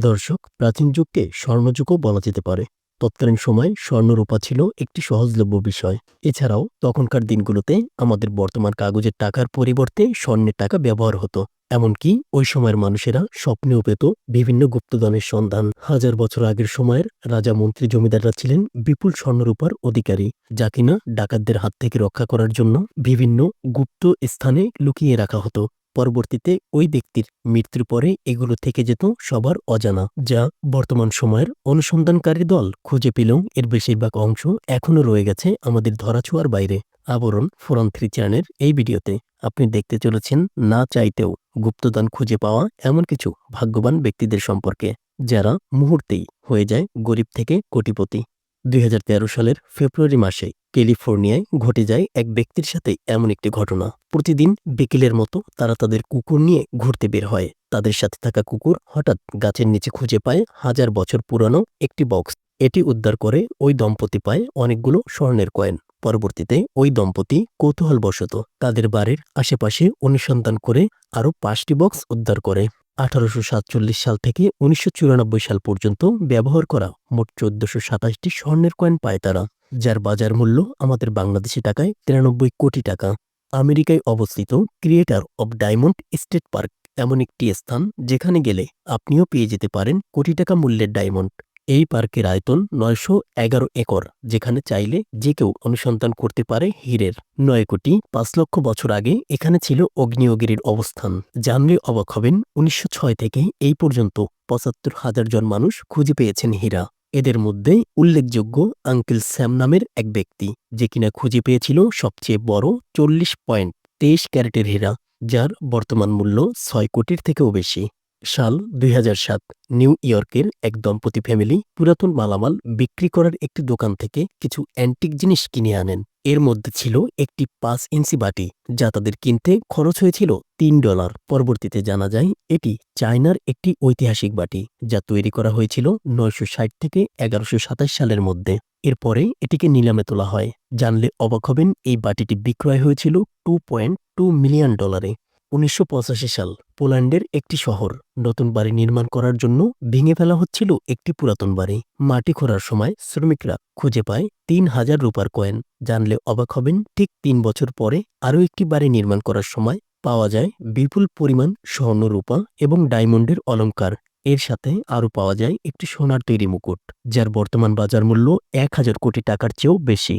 দর্শক, প্রাচীন যুগকে স্বর্ণযুগও বলা যেতে পারে। তৎকালীন সময় স্বর্ণরূপা ছিল একটি সহজলভ্য বিষয়। এছাড়াও তখনকার দিনগুলোতে আমাদের বর্তমান কাগজের টাকার পরিবর্তে স্বর্ণের টাকা ব্যবহার হতো। এমনকি ওই সময়ের মানুষেরা স্বপ্নেও পেত বিভিন্ন গুপ্তধনের সন্ধান। হাজার বছর আগের সময়ের রাজা মন্ত্রী জমিদাররা ছিলেন বিপুল স্বর্ণরূপার অধিকারী, যা কিনা ডাকাতদের হাত থেকে রক্ষা করার জন্য বিভিন্ন গুপ্ত স্থানে লুকিয়ে রাখা হতো। পরবর্তীতে ওই ব্যক্তির মৃত্যুর পরে এগুলো থেকে যেত সবার অজানা, যা বর্তমান সময়ের অনুসন্ধানকারী দল খুঁজে পেলেও এর বেশিরভাগ অংশ এখনও রয়ে গেছে আমাদের ধরাছোঁয়ার বাইরে। আবরণ ফোরান থ্রি চ্যানেলের এই ভিডিওতে আপনি দেখতে চলেছেন না চাইতেও গুপ্তদান খুঁজে পাওয়া এমন কিছু ভাগ্যবান ব্যক্তিদের সম্পর্কে, যারা মুহূর্তেই হয়ে যায় গরিব থেকে কোটিপতি। দুই হাজার তেরো সালের ফেব্রুয়ারি মাসে ক্যালিফোর্নিয়ায় ঘটে যায় এক ব্যক্তির সাথে এমন একটি ঘটনা। প্রতিদিন বিকেলের মতো তারা তাদের কুকুর নিয়ে ঘুরতে বের হয়। তাদের সাথে থাকা কুকুর হঠাৎ গাছের নিচে খুঁজে পায় হাজার বছর পুরানো একটি বক্স। এটি উদ্ধার করে ওই দম্পতি পায় অনেকগুলো স্বর্ণের কয়েন। পরবর্তীতে ওই দম্পতি কৌতূহলবশত তাদের বাড়ির আশেপাশে অনুসন্ধান করে আরও পাঁচটি বক্স উদ্ধার করে। আঠারোশো সাতচল্লিশ সাল থেকে উনিশশো চুরানব্বই সাল পর্যন্ত ব্যবহার করা মোট চোদ্দশো সাতাশটি স্বর্ণের কয়েন পায় তারা, যার বাজার মূল্য আমাদের বাংলাদেশি টাকায় তিরানব্বই কোটি টাকা। আমেরিকায় অবস্থিত crater of diamond state park এমন একটি স্থান যেখানে গেলে আপনিও পেয়ে যেতে পারেন কোটি টাকা মূল্যের ডায়মন্ড। এই পার্কের আয়তন নয়শো এগারো একর, যেখানে চাইলে যে কেউ অনুসন্ধান করতে পারে হীরের। নয় কোটি পাঁচ লক্ষ বছর আগে এখানে ছিল অগ্নিয়গিরির অবস্থান। জানলে অবাক হবেন, উনিশশো ছয় থেকে এই পর্যন্ত পঁচাত্তর হাজার জন মানুষ খুঁজে পেয়েছেন হীরা। এদের মধ্যে উল্লেখযোগ্য আঙ্কেল স্যাম নামের এক ব্যক্তি, যে কিনা খুঁজে পেয়েছিল সবচেয়ে বড় চল্লিশ পয়েন্ট তেইশ ক্যারেটের হীরা, যার বর্তমান মূল্য ছয় কোটির থেকেও বেশি। সাল দুই সাত নিউ ইয়র্কের এক দম্পতি ফ্যামিলি পুরাতন মালামাল বিক্রি করার একটি দোকান থেকে কিছু অ্যান্টিক জিনিস কিনে আনেন। এর মধ্যে ছিল একটি পাঁচ ইঞ্চি বাটি, যা তাদের কিনতে খরচ হয়েছিল তিন ডলার। পরবর্তীতে জানা যায় এটি চায়নার একটি ঐতিহাসিক বাটি, যা তৈরি করা হয়েছিল নয়শো ষাট থেকে এগারোশো সাতাশ সালের মধ্যে। এরপরে এটিকে নিলামে তোলা হয়। জানলে অবাক হবেন, এই বাটিটি বিক্রয় হয়েছিল টু পয়েন্ট টু মিলিয়ন ডলারে। উনিশশো পঁচাশি সাল পোল্যান্ডের একটি শহর নতুন বাড়ি নির্মাণ করার জন্য ভেঙে ফেলা হচ্ছিল একটি পুরাতন বাড়ি। মাটি খোঁড়ার সময় শ্রমিকরা খুঁজে পায় তিন হাজার রুপার কয়েন। জানলে অবাক হবেন, ঠিক তিন বছর পরে আরও একটি বাড়ি নির্মাণ করার সময় পাওয়া যায় বিপুল পরিমাণ স্বর্ণ রূপা এবং ডায়মন্ডের অলঙ্কার এর সাথে আরও পাওয়া যায় একটি সোনার তৈরি মুকুট, যার বর্তমান বাজার মূল্য এক হাজার কোটি টাকার চেয়েও বেশি।